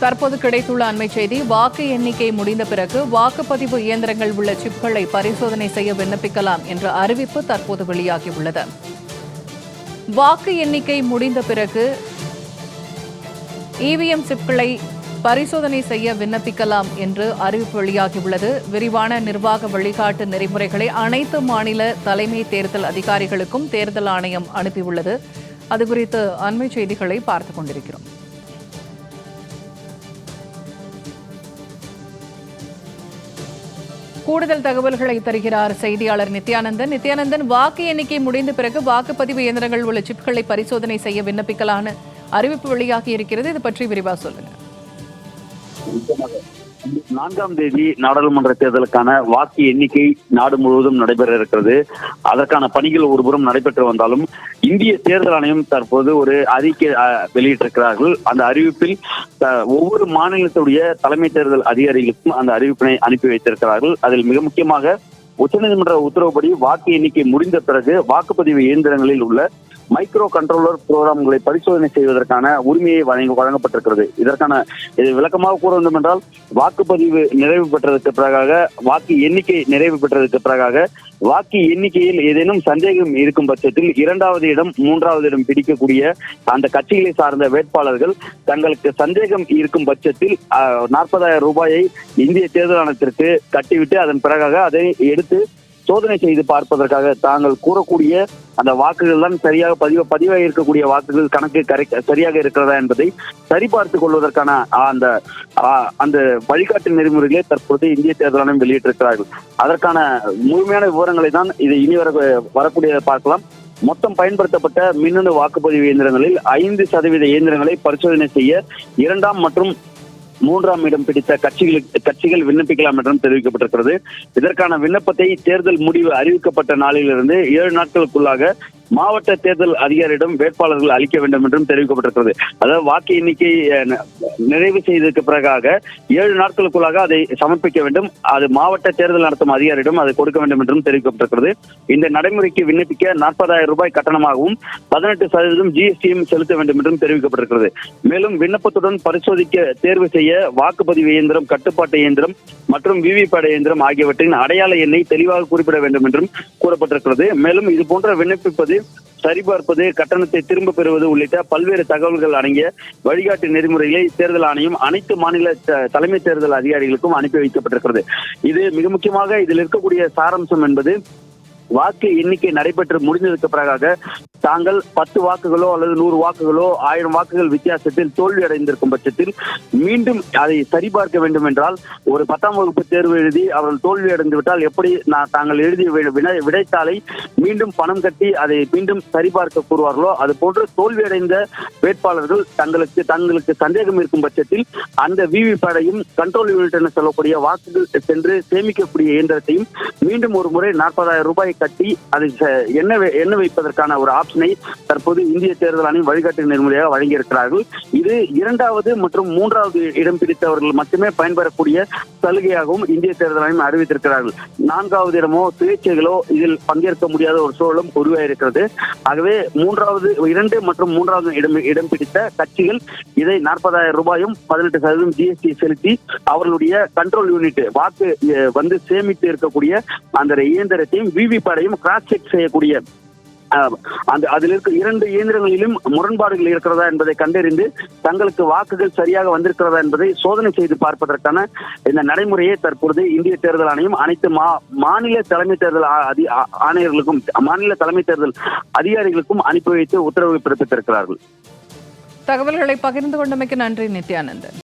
தற்போது கிடைத்துள்ள அண்மை செய்தி வாக்கு எண்ணிக்கை முடிந்த பிறகு வாக்குப்பதிவு இயந்திரங்கள் உள்ள சிப்களை பரிசோதனை செய்ய விண்ணப்பிக்கலாம் என்ற அறிவிப்பு தற்போது வெளியாகியுள்ளது. வாக்கு எண்ணிக்கை முடிந்த பிறகு இவிஎம் சிப்களை பரிசோதனை செய்ய விண்ணப்பிக்கலாம் என்று அறிவிப்பு வெளியாகியுள்ளது. விரிவான நிர்வாக வழிகாட்டு நெறிமுறைகளை அனைத்து மாநில தலைமை தேர்தல் அதிகாரிகளுக்கும் தேர்தல் ஆணையம் அனுப்பியுள்ளது. அது குறித்து அண்மை செய்திகளை பார்த்துக் கொண்டிருக்கிறோம். கூடுதல் தகவல்களை தருகிறார் செய்தியாளர் நித்யானந்தன். நித்யானந்தன் வாக்கு எண்ணிக்கை முடிந்த பிறகு வாக்குப்பதிவு இயந்திரங்கள் உள்ள சிப்களை பரிசோதனை செய்ய விண்ணப்பிக்கலான அறிவிப்பு வெளியாகி இருக்கிறது. இது பற்றி விரிவா சொல்லுங்க. நான்காம் தேதி நாடாளுமன்ற தேர்தலுக்கான வாக்கு எண்ணிக்கை நாடு முழுவதும் நடைபெற இருக்கிறது. அதற்கான பணிகள் ஒருபுறம் நடைபெற்று வந்தாலும் இந்திய தேர்தல் ஆணையம் தற்போது ஒரு அறிக்கை வெளியிட்டிருக்கிறார்கள். அந்த அறிவிப்பில் அஹ், ஒவ்வொரு மாநிலத்துடைய தலைமை தேர்தல் அதிகாரிகளுக்கும் அந்த அறிவிப்பினை அனுப்பி வைத்திருக்கிறார்கள். அதில் மிக முக்கியமாக உச்சநீதிமன்ற உத்தரவுப்படி வாக்கு எண்ணிக்கை முடிந்த பிறகு வாக்குப்பதிவு இயந்திரங்களில் உள்ள மைக்ரோ கண்ட்ரோலர் புரோகிராம்களை பரிசோதனை செய்வதற்கான உரிமையை வழங்க வழங்கப்பட்டிருக்கிறது. இதற்கான இது விளக்கமாக கூற வேண்டும் என்றால் வாக்குப்பதிவு நிறைவு பெற்றதற்கு பிறகாக வாக்கு எண்ணிக்கை நிறைவு பெற்றதற்கு பிறகாக வாக்கு எண்ணிக்கையில் ஏதேனும் சந்தேகம் இருக்கும் பட்சத்தில் இரண்டாவது இடம் மூன்றாவது இடம் பிடிக்கக்கூடிய அந்த கட்சிகளை சார்ந்த வேட்பாளர்கள் தங்களுக்கு சந்தேகம் இருக்கும் பட்சத்தில் நாற்பதாயிரம் ரூபாயை இந்திய தேர்தல் ஆணையத்திற்கு கட்டிவிட்டு அதன் பிறகாக அதை எடுத்து சோதனை செய்து பார்ப்பதற்காக தாங்கள் கூறக்கூடிய அந்த வாக்குகள் தான் சரியாக பதிவு பதிவாக இருக்கக்கூடிய வாக்குகள் கணக்கு கரெக்ட் சரியாக இருக்கிறதா என்பதை சரிபார்த்துக் கொள்வதற்கான அந்த அந்த வழிகாட்டு நெறிமுறைகளை தற்போது இந்திய தேர்தல் ஆணையம் வெளியிட்டிருக்கிறார்கள். அதற்கான முழுமையான விவரங்களை தான் இது இனி வர வரக்கூடிய பார்க்கலாம். மொத்தம் பயன்படுத்தப்பட்ட மின்னணு வாக்குப்பதிவு இயந்திரங்களில் ஐந்து சதவீத இயந்திரங்களை பரிசோதனை செய்ய இரண்டாம் மற்றும் மூன்றாம் இடம் பிடித்த கட்சிகளுக்கு கட்சிகள் விண்ணப்பிக்கலாம் என்றும் தெரிவிக்கப்பட்டிருக்கிறது. இதற்கான விண்ணப்பத்தை தேர்தல் முடிவு அறிவிக்கப்பட்ட நாளிலிருந்து ஏழு நாட்களுக்குள்ளாக மாவட்ட தேர்தல் அதிகாரியிடம் வேட்பாளர்கள் அளிக்க வேண்டும் என்றும் தெரிவிக்கப்பட்டிருக்கிறது. அதாவது வாக்கு எண்ணிக்கை நிறைவு செய்ததற்கு பிறகாக ஏழு நாட்களுக்குள்ளாக அதை சமர்ப்பிக்க வேண்டும். அது மாவட்ட தேர்தல் நடத்தும் அதிகாரியிடம் அதை கொடுக்க வேண்டும் என்றும் தெரிவிக்கப்பட்டிருக்கிறது. இந்த நடைமுறைக்கு விண்ணப்பிக்க நாற்பதாயிரம் ரூபாய் கட்டணமாகவும் பதினெட்டு சதவீதம் ஜிஎஸ்டியும் செலுத்த வேண்டும் என்றும் தெரிவிக்கப்பட்டிருக்கிறது. மேலும் விண்ணப்பத்துடன் பரிசோதிக்க தேர்வு செய்ய வாக்குப்பதிவு இயந்திரம் கட்டுப்பாட்டு இயந்திரம் மற்றும் விவிபேட் இயந்திரம் ஆகியவற்றின் அடையாள எண்ணை தெளிவாக குறிப்பிட வேண்டும் என்றும் கூறப்பட்டிருக்கிறது. மேலும் இது போன்ற விண்ணப்பிப்பது சரிபார்ப்பது கட்டணத்தை திரும்ப பெறுவது உள்ளிட்ட பல்வேறு தகவல்கள் அடங்கிய வழிகாட்டு நெறிமுறைகளை தேர்தல் ஆணையம் அனைத்து மாநில த- தலைமை தேர்தல் அதிகாரிகளுக்கும் அனுப்பி வைக்கப்பட்டிருக்கிறது. இது மிக முக்கியமாக இதில் இருக்கக்கூடிய சாராம்சம் என்பது வாக்கு எண்ணிக்கை நடைபெற்று முடிந்ததுக்கு பிறகாக தாங்கள் பத்து வாக்குகளோ அல்லது நூறு வாக்குகளோ ஆயிரம் வாக்குகள் வித்தியாசத்தில் தோல்வி அடைந்திருக்கும் பட்சத்தில் மீண்டும் அதை சரிபார்க்க வேண்டும் என்றால் ஒரு பத்தாம் வகுப்பு தேர்வு எழுதி அவர்கள் தோல்வி அடைந்து விட்டால் எப்படி நான் தாங்கள் எழுதிய விடைத்தாளை மீண்டும் பணம் கட்டி அதை மீண்டும் சரிபார்க்க கூறுவார்களோ அது போன்று தோல்வி அடைந்த வேட்பாளர்கள் தங்களுக்கு தங்களுக்கு சந்தேகம் இருக்கும் பட்சத்தில் அந்த விவிபேடையும் கண்ட்ரோல் யூனிட் என சொல்லக்கூடிய வாக்குகள் சென்று சேமிக்கக்கூடிய இயந்திரத்தையும் மீண்டும் ஒரு முறை நாற்பதாயிரம் ரூபாய் கட்டி அதை எண்ணெய் எண்ணெய் வை- வைப்பதற்கான ஒரு ஆப்ஷனை தற்போது இந்திய தேர்தல் ஆணையம் வழிகாட்டு நெறிமுறையாக வழங்கியிருக்கிறார்கள். இது இரண்டாவது மற்றும் மூன்றாவது இடம் பிடித்தவர்கள் மட்டுமே பயன்பெறக்கூடிய சலுகையாகவும் இந்திய தேர்தல் ஆணையம் அறிவித்திருக்கிறார்கள். நான்காவது இடமோ சுயேட்சைகளோ இதில் பங்கேற்க முடியாத ஒரு சூழலும் உருவாயிருக்கிறது. ஆகவே மூன்றாவது இரண்டு மற்றும் மூன்றாவது இடம் இடம் பிடித்த கட்சிகள் இதை நாற்பதாயிரம் ரூபாயும் பதினெட்டு சதவீதம் ஜிஎஸ்டி செலுத்தி அவர்களுடைய கண்ட்ரோல் யூனிட் வாக்கு வந்து சேமித்து இருக்கக்கூடிய அந்த இயந்திரத்தையும் விவிபேடையும் கிராஸ் செக் செய்யக்கூடிய அந்த அதில் இருக்க இரண்டு இயந்திரங்களிலும் முரண்பாடுகள் இருக்கிறதா என்பதை கண்டறிந்து தங்களுக்கு வாக்குகள் சரியாக வந்திருக்கிறதா என்பதை சோதனை செய்து பார்ப்பதற்கான இந்த நடைமுறையை தற்பொழுது இந்திய தேர்தல் ஆணையம் அனைத்து மா மாநில தலைமை தேர்தல் அதி- ஆணையர்களுக்கும் மாநில தலைமை தேர்தல் அதிகாரிகளுக்கும் அனுப்பி வைத்து உத்தரவு பிறப்பித்திருக்கிறார்கள். தகவல்களை பகிர்ந்து கொண்டமைக்கு நன்றி நித்யானந்தன்.